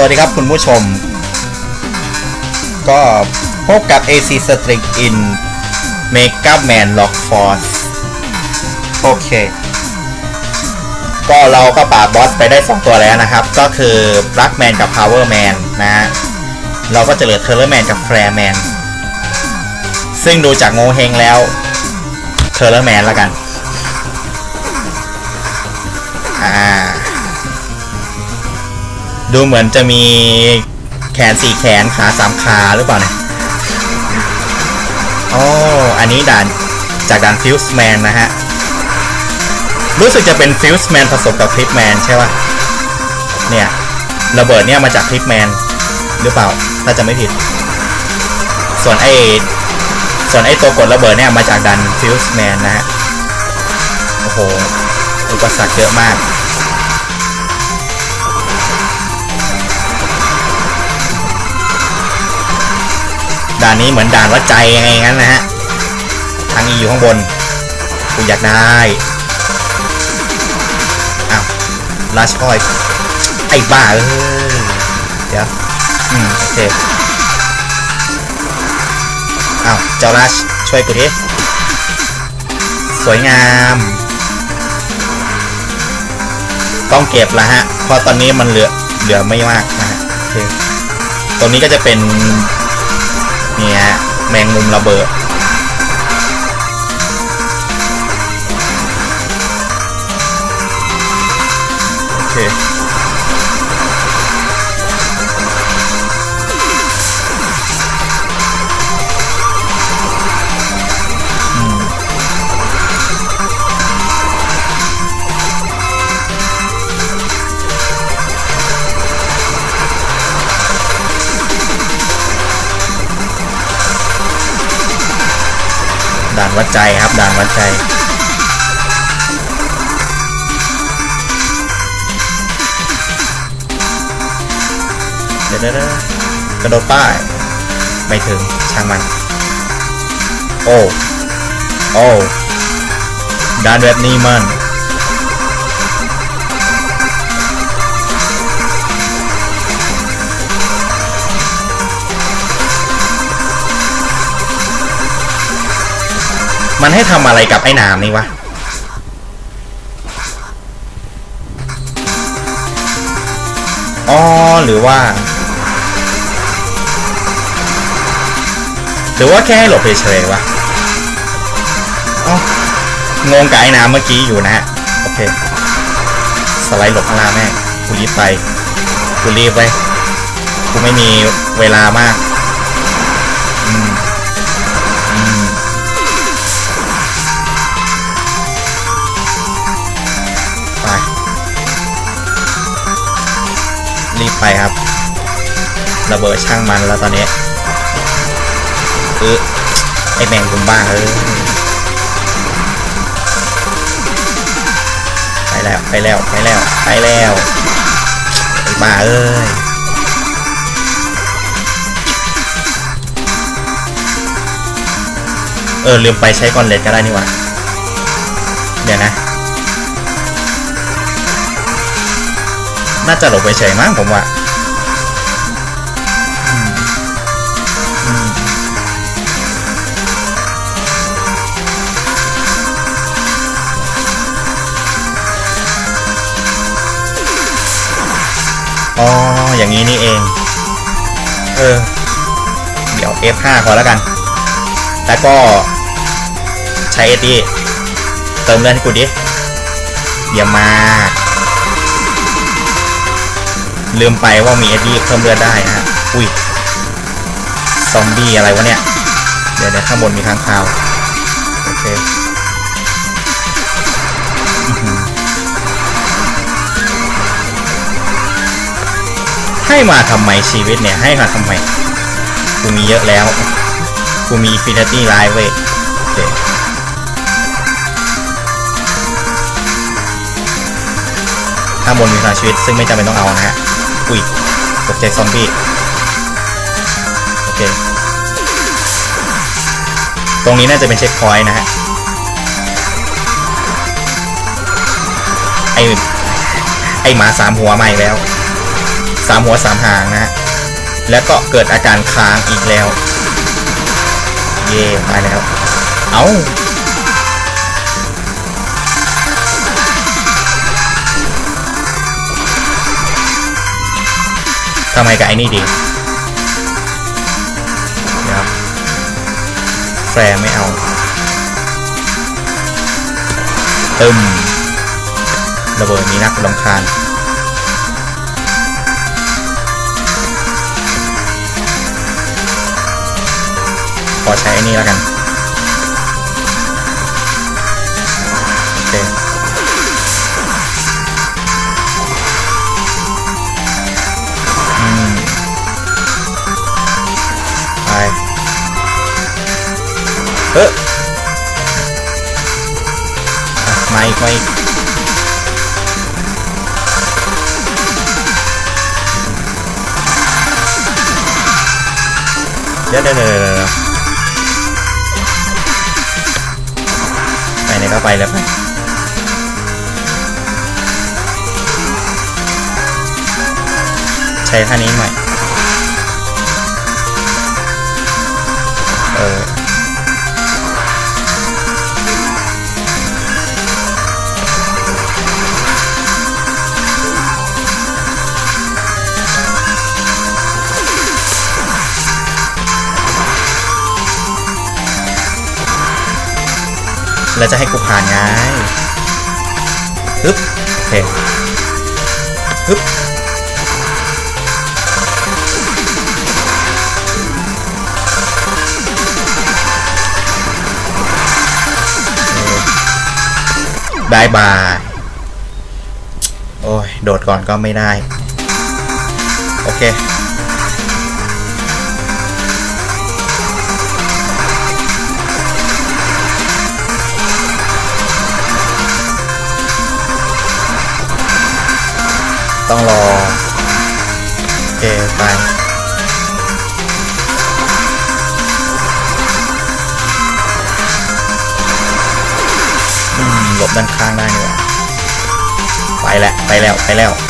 สวัสดีครับคุณผู้ชม ก็พบกับ AC String in Mega Man Lock Force โอเค ก็เราก็ปราบบอสไปได้ 2 ตัวแล้วนะครับ ก็คือ Black Man กับ Power Man นะฮะเราก็จะเหลือ t e r r o r Man กับ Flare Man ซึ่งดูจากโงเฮงแล้ว t e r r o r Man แล้วกัน อ่า ดูเหมือนจะมีแขนสี่แขนขาสามขาหรือเปล่าเนี่ยอ๋ออันนี้ด่านจากด่านฟิวส์แมนนะฮะ รู้สึกจะเป็นฟิวส์แมนผสมกับคลิปแมนใช่ป่ะ เนี่ย ระเบิดเนี่ยมาจากคลิปแมนหรือเปล่า ถ้าจะไม่ผิด ส่วนไอ้ส่วนไอ้ตัวกดระเบิดเนี่ยมาจากดันฟิวส์แมนนะฮะ โอ้โห อุปสรรคเยอะมาก ด่านนี้เหมือนด่านวัดใจยังไงงั้นนะฮะ ทางนี้อยู่ข้างบนกูอยากได้อ้าวลาชคอยไอ้บ้าเอ้ยเดี๋ยว อืมโอเคอ้าวเจ้าราชช่วยกูดิ สวยงาม ต้องเก็บล้วฮะ เพราะตอนนี้มันเหลือเหลือไม่มากนะฮะโอเคตรงนี้ก็จะเป็น เนี่ยแมงมุมระเบิดโอเค ด่านวัดใจครับด่านวัดใจเดี๋ยวเด้อกระโดดป้ายไม่ถึงช่างมัน โอ้ โอ้ด่านแบบนี้มัน มันให้ทำอะไรกับไอ้นามนี่วะ อ๋อ หรือว่า หรือว่าแค่ให้หลบเฉยๆวะอ๋องงกับไอ้น้ำเมื่อกี้อยู่นะฮะ โอเค สไลด์หลบข้างล่างแม่กูรีบไปกูรีบไปกูไม่มีเวลามาก รีบไปครับ ระเบิดช่างมันแล้วตอนนี้เออไอแมงกุมบ้าเออไปแล้วไปแล้วไปแล้วไปแล้วไอบ้าเอ้ยเออลืมไปใช้กอนเลตก็ได้นี่หว่าเดี๋ยวนะ น่าจะหลบไปเฉยมั้งผมว่าอ๋อ อย่างนี้นี่เอง เออ เดี๋ยว F5 พอแล้วกัน แล้วก็ใช้เอดีเติมเลือดให้กูดิเยี่ยมมาก ลืมไปว่ามีเอ็ดดี้เพิ่มเลือดได้นะฮะอุ้ย ซอมบี้อะไรวะเนี่ย เดี๋ยวเดี๋ยข้างบนมีค้างคาว โอเคให้มาทำไมชีวิตเนี่ย ให้มาทำไม กูมีเยอะแล้ว กูมีฟินิตี้ไลน์เว้ย ข้างบนมีพลังชีวิต ซึ่งไม่จำเป็นต้องเอานะฮะ อุ้ยตกใจซอมบี้ โอเค ตรงนี้น่าจะเป็นเช็คพอยต์นะฮะ ไอไอหมาสามหัวมาอีกแล้ว สามหัวสามหางนะฮะ แล้วก็เกิดอาการค้างอีกแล้ว เย่ตายแล้ว เอา ทำไมกับไอ้นี่ดีเดี๋ยวแฟร์ไม่เอาตึมระเบิดนี้นักลำคาญขอใช้ไอ้นี่แล้วกัน เฮ้ยอะมาอีกมาอีกเดี๋ยวเดี๋ยวเดี๋ยวเดี๋ยวไปไหนก็ไปแล้วไปใช้ท่านี้หน่อยเออ แล้วจะให้กูผ่านไงฮึบโอเคฮึบบายบาย โอ้ย โดดก่อนก็ไม่ได้ โอเค ต้องรอโอเคไปอืมหลบด้านข้างได้นี่หว่าไปแล้วไปแล้วไปแล้ว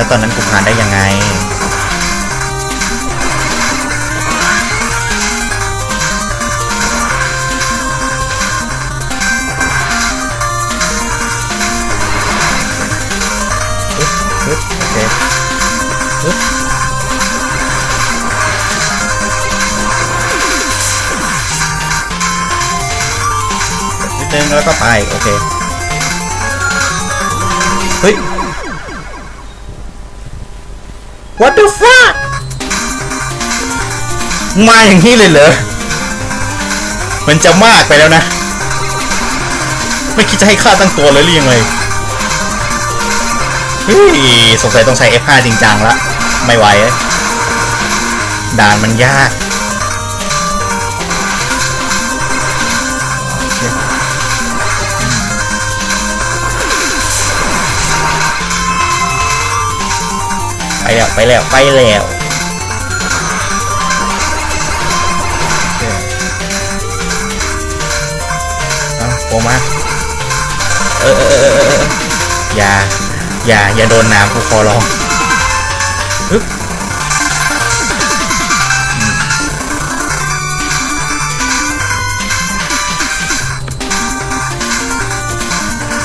แล้วตอนนั้นกูผ่านได้ยังไงอึ๊บอึ๊บโอเคอึ๊บนิดนึงแล้วก็ไป โอเค เฮ้ย the fuck มาอย่างนี้เลยเหรอ มันจะมากไปแล้วนะ ไม่คิดจะให้ข้าตั้งตัวเลยหรือยังไงเฮ้ยสงสัยต้องใช้ F5 จริงจังละ ไม่ไหวด่านมันยาก แล้วไปแล้วไปแล้วโอเอาโผล่มาเออเออเออเออเอออย่าอย่าอย่าโดนน้ำกูขอร้องฮึบอืม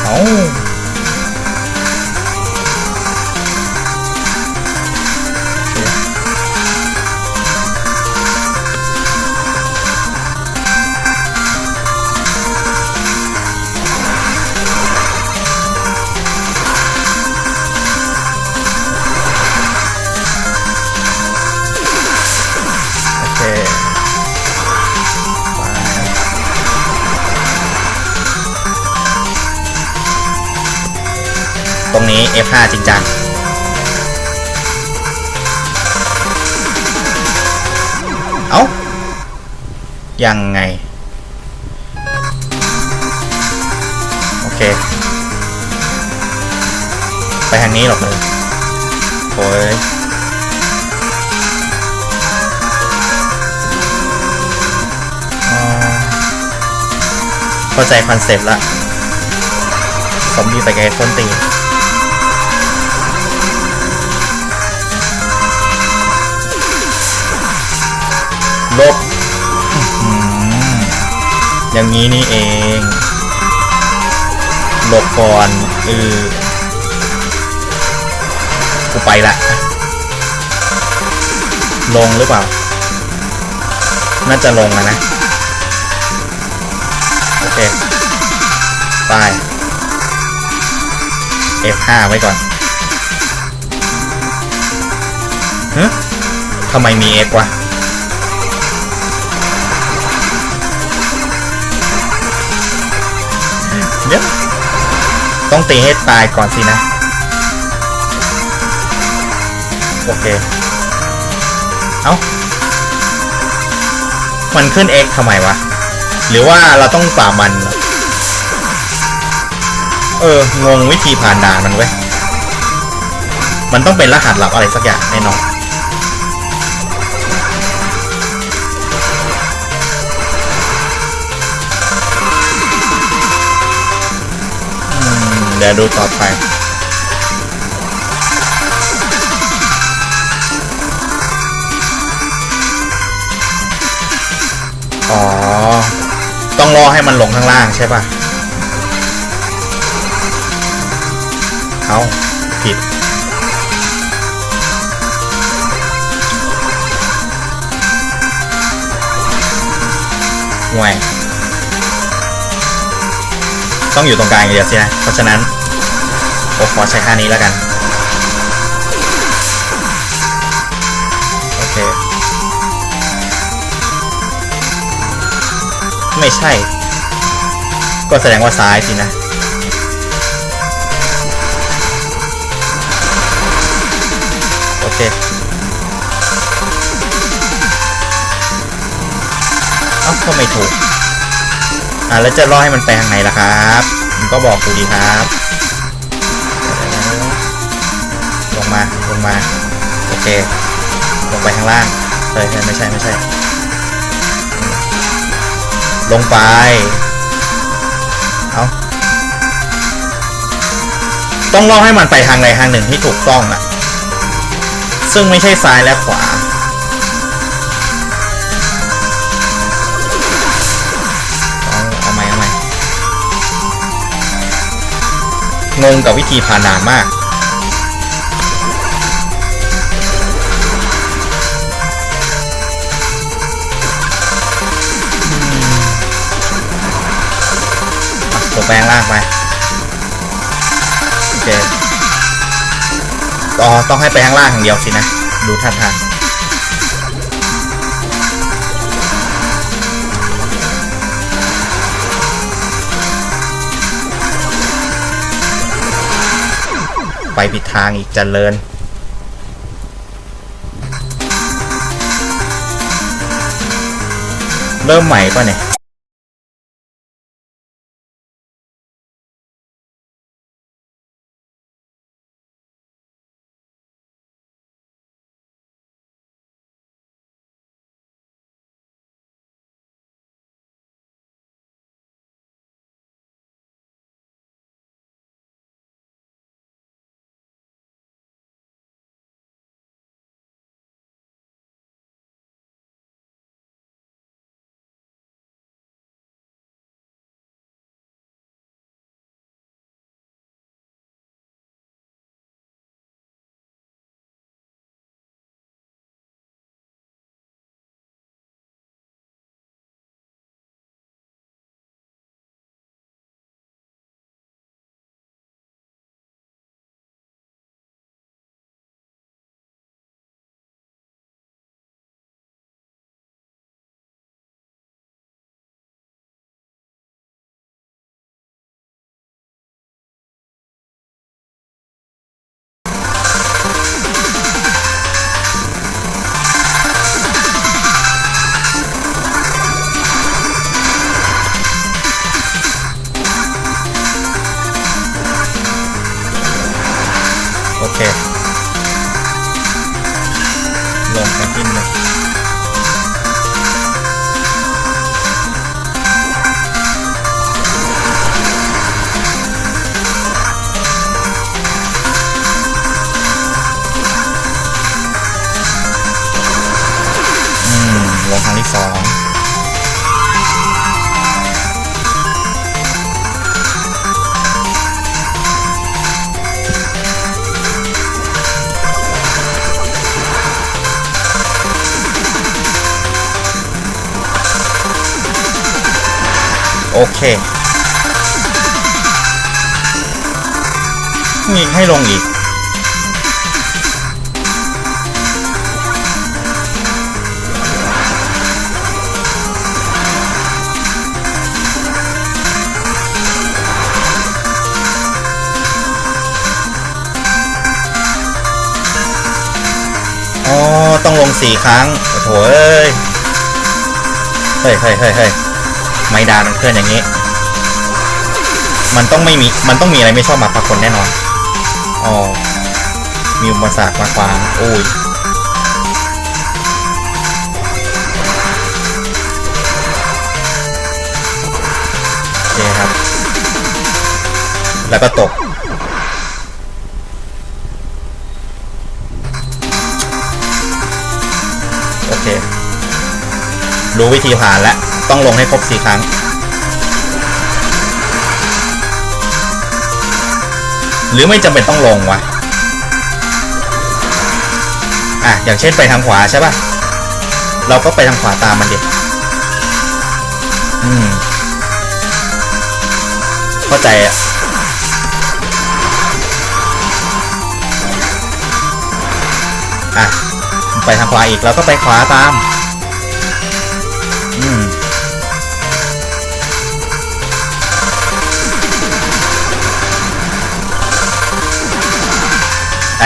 เอา ตรงนี้ F5 จริงจังเอ้า ยังไง โอเค ไปทางนี้หรอกเลยโอ้ยอ๋อเข้าใจคอนเซ็ปต์ละ ซอมบี้ไปไกลต้นตี ลบอย่างนี้นี่เองหลบก่อนเออกูไปละ ลงหรือเปล่า น่าจะลงอะนะ โอเค ไป F5 ไว้ก่อนฮะทำไมมี F วะ เดี๋ยวต้องตีให้ตายก่อนสินะ โอเค เอ้า มันขึ้น X ทำไมวะ หรือว่าเราต้องปรามันเอเออ งงวิธีผ่านด่านมันเว้ย มันต้องเป็นรหัสลับอะไรสักอย่างแน่นอน ดี๋ยวดูต่อไปอ๋อ ต้องรอให้มันลงข้างล่างใช่ป่ะ เอาผิด ห่วย ต้องอยู่ตรงกลางอย่างเดียวสินะ เพราะฉะนั้นผมขอใช้ค่านี้แล้วกัน โอเค ไม่ใช่ ก็แสดงว่าซ้ายสินะโอเคเอ้าก็ไม่ถูก อะแล้วจะรอให้มันไปทางไหนล่ะครับมันก็บอกกูดีครับ ลงมาลงมาโอเค ลงไปข้างล่างเฮ้ยไม่ใช่ไม่ใช่ ลงไปเอาต้องรอให้มันไปทางใดทางหนึ่งที่ถูกต้องอะซึ่งไม่ใช่ซ้ายและขวา งงกับวิธีผานามากผมแปลงร่างไป โอเคอ๋อต้องให้ไปข้างล่างอย่างเดียวสินะ ดูท่าทาง ผิดทางอีกเจริญ เริ่มใหม่ป่ะเนี่ย ลงครั้งที่สองโอเค มีให้ลงอีก ต้องลงสี่ครั้ง โอ้โถเอ้ย เฮ้ยเฮ้ยเฮ้ยเฮ้ยไม่ดานมันเคลื่อนอย่างนี้ มันต้องไม่มี มันต้องมีอะไรไม่ชอบมาพากลแน่นอน อ๋อ มีอุปสรรคมาขวางโอ้ยโอเคครับ แล้วก็ตก รู้วิธีผ่านแล้วต้องลงให้ครบสี่ครั้ง หรือไม่จำเป็นต้องลงวะอะอย่างเช่นไปทางขวาใช่ป่ะ เราก็ไปทางขวาตามมันดิอืมเข้าใจอะอะ ไปทางขวาอีกเราก็ไปขวาตาม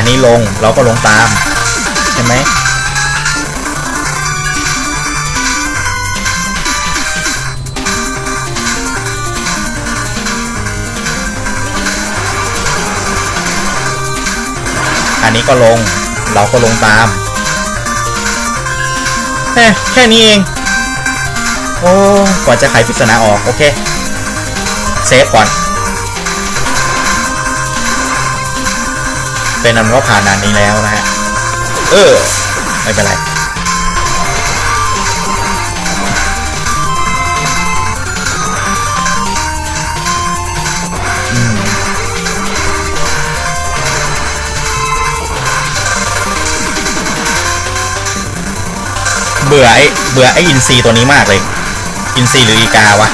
นี้ลงเราก็ลงตาม ใช่ไหมอันนี้ก็ลงเราก็ลงตามแค่แค่นี้เอง โอ้กว่าจะไขปริศนาออก โอเค เซฟก่อน เป็นอันว่าผ่านด่านนี้แล้วนะฮะ เออ ไม่เป็นไรอืมเบื่อไอ้เบื่อไอ้อินซีตัวนี้มากเลย อินซีหรืออีกาวะ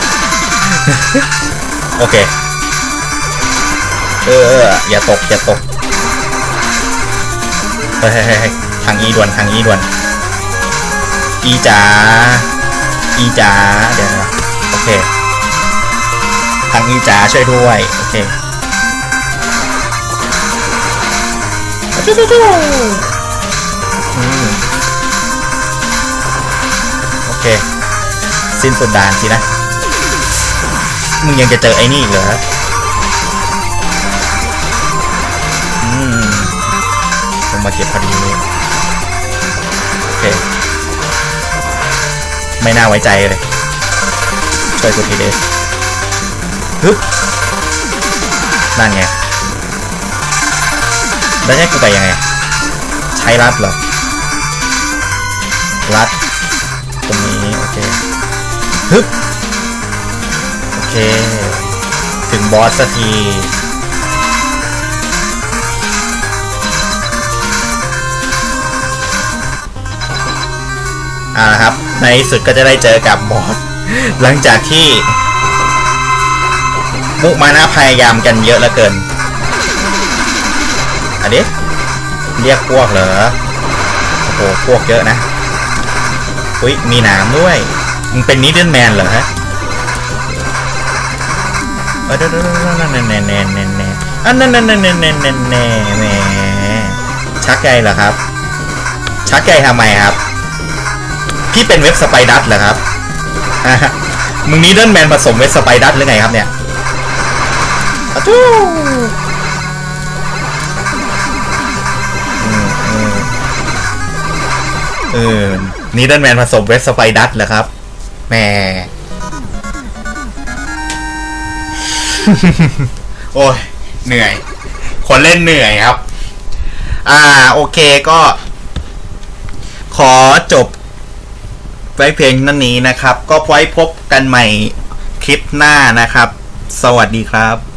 โอเค เออ อย่าตก อย่าตก เฮ้ยเฮ้ยเฮ้ทางอีด่วนทางอีด่วน อีจ๋า อีจ๋า เดี๋ยวนะโอเค ทางอีจ๋าช่วยด้วย โอเคอืมโอเค สิ้นสุดด่านสินะ มึงยังจะเจอไอ้นี่อีกเหรอ มาเก็บพอดีนี้โอเคไม่น่าไว้ใจเลยช่วยกูทีเดียวฮึบนั่นไงแล้วให้กูไปยังไง ใช้รัดเหรอรัดตรงนี้โอเคฮึบโอเค ถึงบอสสักที อ่าครับ ในสุดก็จะได้เจอกับบอสหลังจากที่ มุมานะพยายามกันเยอะเหลือเกินอันนี้เรียกพวกเหรอโอ้โหพวกเยอะนะอุ้ยมีหนามด้วยมึงเป็นนิดเดิลแมนเหรอฮะเออเดี๋ยวเดี๋ยวเดี๋ยวนั่นน่แน่แน่แน่อันนั่นนั่นนั่นแน่แน่แน่แน่ชักไกเหรอครับ ชักไกทำไมครับ พี่เป็นเว็บสไปดัสเหรอครับ มึงนี้เดิลแมนผสมเว็บสไปดัสหรือไงครับเนี่ยอจูเออนี่เดิลแมนผสมเว็บสไปดัสเหรอครับแหมโอ้ย เหนื่อย คนเล่นเหนื่อยครับ อ่า โอเคก็ ขอจบ ไว้เพียงนั่นนี้นะครับ ก็ไว้พบกันใหม่คลิปหน้านะครับ สวัสดีครับ